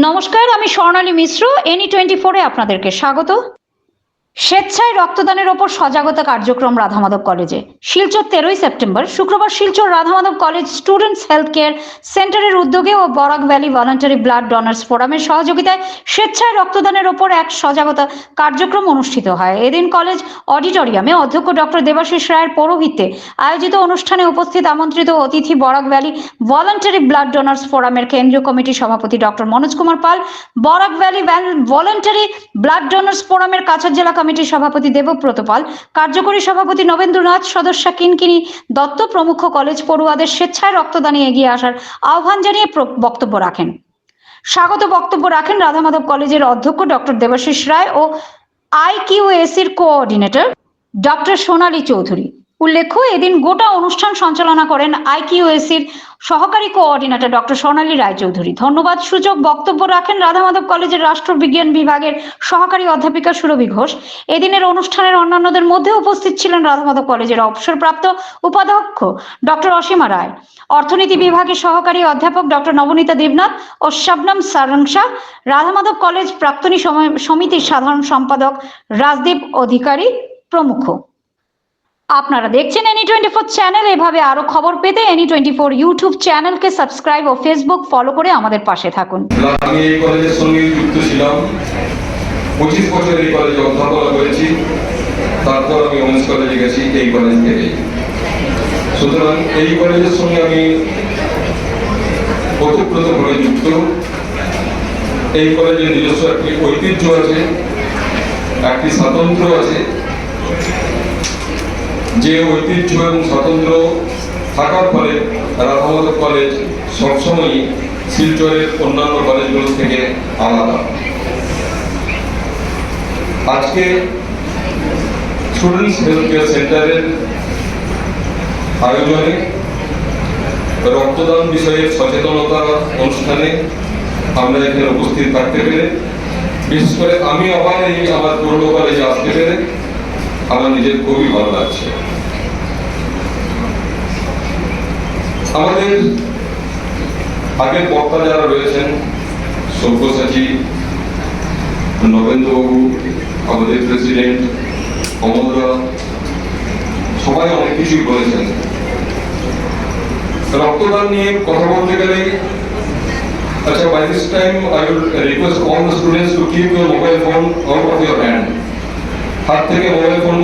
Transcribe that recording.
নমস্কার আমি স্বর্ণালী মিশ্র any twenty ফোরে আপনাদেরকে স্বাগত। স্বেচ্ছায় রক্তদানের ওপর সজাগতা কার্যক্রম রাধামাধব কলেজে। শিলচর তেরোই সেপ্টেম্বর, শুক্রবার Silchar Radhamadhab college students health care সেন্টারের উদ্যোগে ও Barak valley voluntary blood donors ফোরামের সহযোগিতায় স্বেচ্ছায় রক্তদানের ওপর এক সজাগতা কার্যক্রম অনুষ্ঠিত হয়। এদিন কলেজ অডিটোরিয়ামে অধ্যক্ষ ডক্টর দেবাশিস রায়ের পৌরোহিত্যে আয়োজিত অনুষ্ঠানে উপস্থিত আমন্ত্রিত অতিথি Barak valley voluntary blood donors ফোরামের কেন্দ্রীয় কমিটির সভাপতি doctor Manoj Kumar Pal, Barak valley voluntary blood donors ফোরামের কাছাড় জেলা কমিটির সভাপতি দেবব্রত পাল কার্যকরী সভাপতি নবেন্দ্রনাথ, সদস্য কিনকিনি দত্ত, প্রমুখ কলেজ পড়ুয়াদের স্বেচ্ছায় রক্তদানে এগিয়ে আসার আহ্বান জানিয়ে বক্তব্য রাখেন। স্বাগত বক্তব্য রাখেন রাধামাধব কলেজের অধ্যক্ষ ডক্টর দেবাশিস রায় ও আইকিউএসির কোঅর্ডিনেটর ডক্টর সোনালী চৌধুরী। উল্লেখ্য, এদিন গোটা অনুষ্ঠান সঞ্চালনা করেন আইকিউএসির সহকারী কোঅর্ডিনেটর ডক্টর সোনালী রায়চৌধুরী। ধন্যবাদ সূচক বক্তব্য রাখেন রাধামাধব কলেজের রাষ্ট্রবিজ্ঞান বিভাগের সহকারী অধ্যাপিকা সুরভি ঘোষ। এদিনের অনুষ্ঠানের অন্যান্যদের মধ্যে উপস্থিত ছিলেন রাধামাধব কলেজের অবসরপ্রাপ্ত উপাধ্যক্ষ ডক্টর অসীমা রায়। অর্থনীতি বিভাগের সহকারী অধ্যাপক ডক্টর নবনীতা দেবনাথ ও শবনম সারংসা রাধামাধব কলেজ প্রাক্তনী সম- সমিতির সাধারণ সম্পাদক রাজদীপ অধিকারী প্রমুখ। আপনারা দেখছেন এনি টোয়েন্টি ফোর চ্যানেল এভাবে আরও খবর পেতে এনি টোয়েন্টি ফোর ইউটিউব চ্যানেলকে সাবস্ক্রাইব ও ফেসবুক ফলো করে আমাদের পাশে থাকুন। আমি এই কলেজের সঙ্গে যুক্ত ছিলাম। পঁচিশ বছর এই কলেজে অধ্যাপনা করেছি। তারপর আমি কলেজে গেছি এই কলেজ থেকে। সুতরাং এই কলেজের সঙ্গে আমি ওতপ্রোতভাবে যুক্ত। এই কলেজের নিজস্ব একটি ঐতিহ্য আছে, একটি স্বাতন্ত্র্য আছে। যে ঐতিহ্য এবং স্বাতন্ত্র্য থাকার ফলে রাধামাধব কলেজ সবসময়ই শিলচরের অন্যান্য কলেজগুলো থেকে আলাদা। আজকে স্টুডেন্টস হেলথ কেয়ার সেন্টারের আয়োজনে রক্তদান বিষয়ে সচেতনতা অনুষ্ঠানে আমরা এখানে উপস্থিত থাকতে পেরে, বিশেষ করে আমি এই আমার পুরনো কলেজে আসতে পেরে আমার নিজের খুবই ভালো লাগছে। আমাদের আগের বক্তা যারা রয়েছেন, সব্যসাচী, নবেন্দ্রবাবু, আমাদের প্রেসিডেন্ট কমলদা সবাই অনেক কিছুই বলেছেন। রক্তদান নিয়ে কথা বলতে গেলে আচ্ছা by this time I will request all the students to keep your mobile phone out of your hand হাত থেকে মোবাইল ফোন